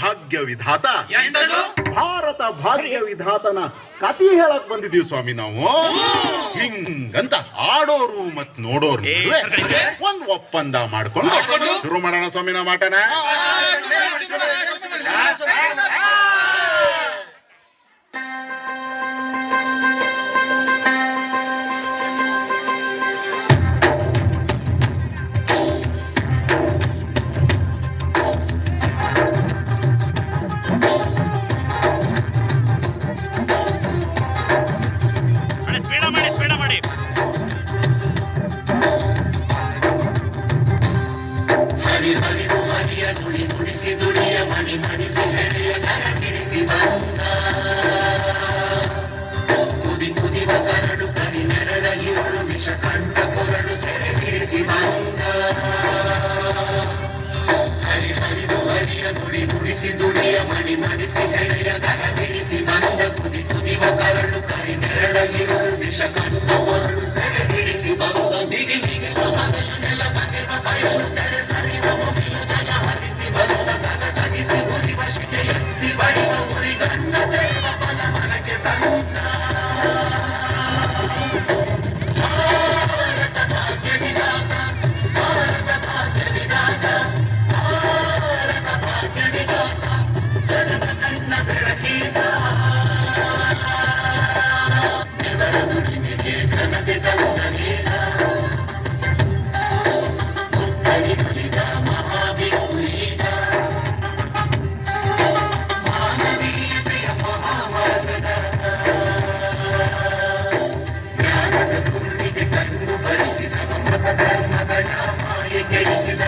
ಭಾಗ್ಯ ವಿಧಾತ ಭಾರತ ಭಾಗ್ಯ ವಿಧಾತನ ಕತಿ ಹೇಳಕ್ ಬಂದಿದೀವಿ ಸ್ವಾಮಿ ನಾವು ಹಿಂಗಂತ ಆಡೋರು ಮತ್ ನೋಡೋರು ಒಂದ್ ಒಪ್ಪಂದ ಮಾಡ್ಕೊಂಡು ಶುರು ಮಾಡೋಣ ಸ್ವಾಮಿ ನಾವು ಮಾಟನ மணி மணி Thank you.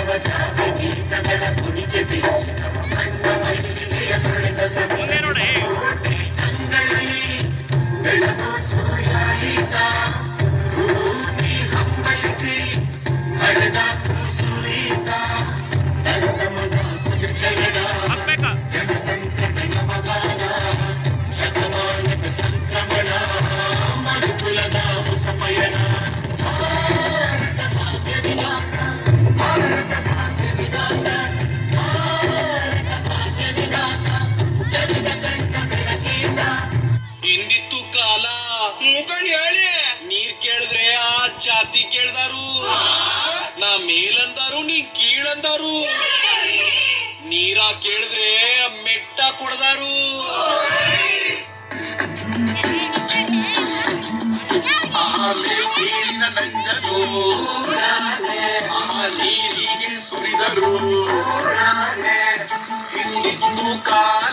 ಕಾಲ ಮುಖಂಡ್ ಹೇಳಿ. ನೀರ್ ಕೇಳಿದ್ರೆ ಆ ಜಾತಿ ಕೇಳ್ದಾರು. ನಾ ಮೇಲಂದಾರು ನೀ ಕೀಳಂದಾರು. ನೀರ ಕೇಳಿದ್ರೆ ಮೆಟ್ಟ ಕುಡ್ದಾರು. ನೀರಿಗೆ ಸುರಿದರು. ಕಾಲ.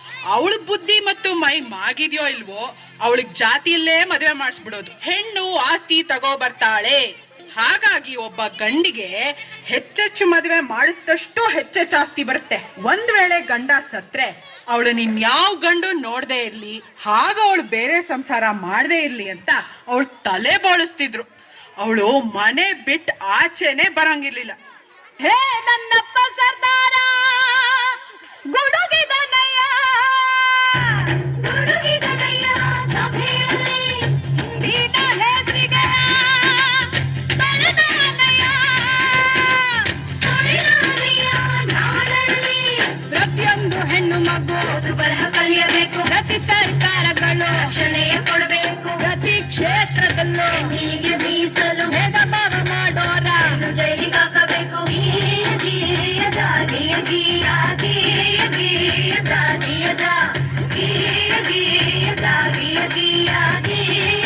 ಅವಳ ಬುದ್ಧಿ ಮತ್ತು ಮೈ ಮಾಗಿದ್ಯೋ ಇಲ್ವೋ, ಅವಳಿಗೆ ಜಾತಿಯಲ್ಲೇ ಮದುವೆ ಮಾಡಿಸ್ಬಿಡೋದು. ಹೆಣ್ಣು ಆಸ್ತಿ ತಗೋ ಬರ್ತಾಳೆ. ಹಾಗಾಗಿ ಒಬ್ಬ ಗಂಡಿಗೆ ಹೆಚ್ಚೆಚ್ಚು ಮದುವೆ ಮಾಡಿಸಿದಷ್ಟು ಹೆಚ್ಚೆಚ್ಚು ಆಸ್ತಿ ಬರುತ್ತೆ. ಒಂದ್ ವೇಳೆ ಗಂಡ ಸತ್ರೆ, ಅವಳು ಯಾವ ಗಂಡು ನೋಡದೆ ಇರ್ಲಿ, ಹಾಗ ಅವಳು ಬೇರೆ ಸಂಸಾರ ಮಾಡದೇ ಇರ್ಲಿ ಅಂತ ಅವಳು ತಲೆ ಬೋಳಿಸ್ತಿದ್ರು. ಅವಳು ಮನೆ ಬಿಟ್ಟು ಆಚೆನೆ ಬರಂಗಿರ್ಲಿಲ್ಲ. ಹೇ ನನ್ನ ಓದು ಬರಹ ಕಲಿಯಬೇಕು. ಪ್ರತಿ ಸರ್ಕಾರ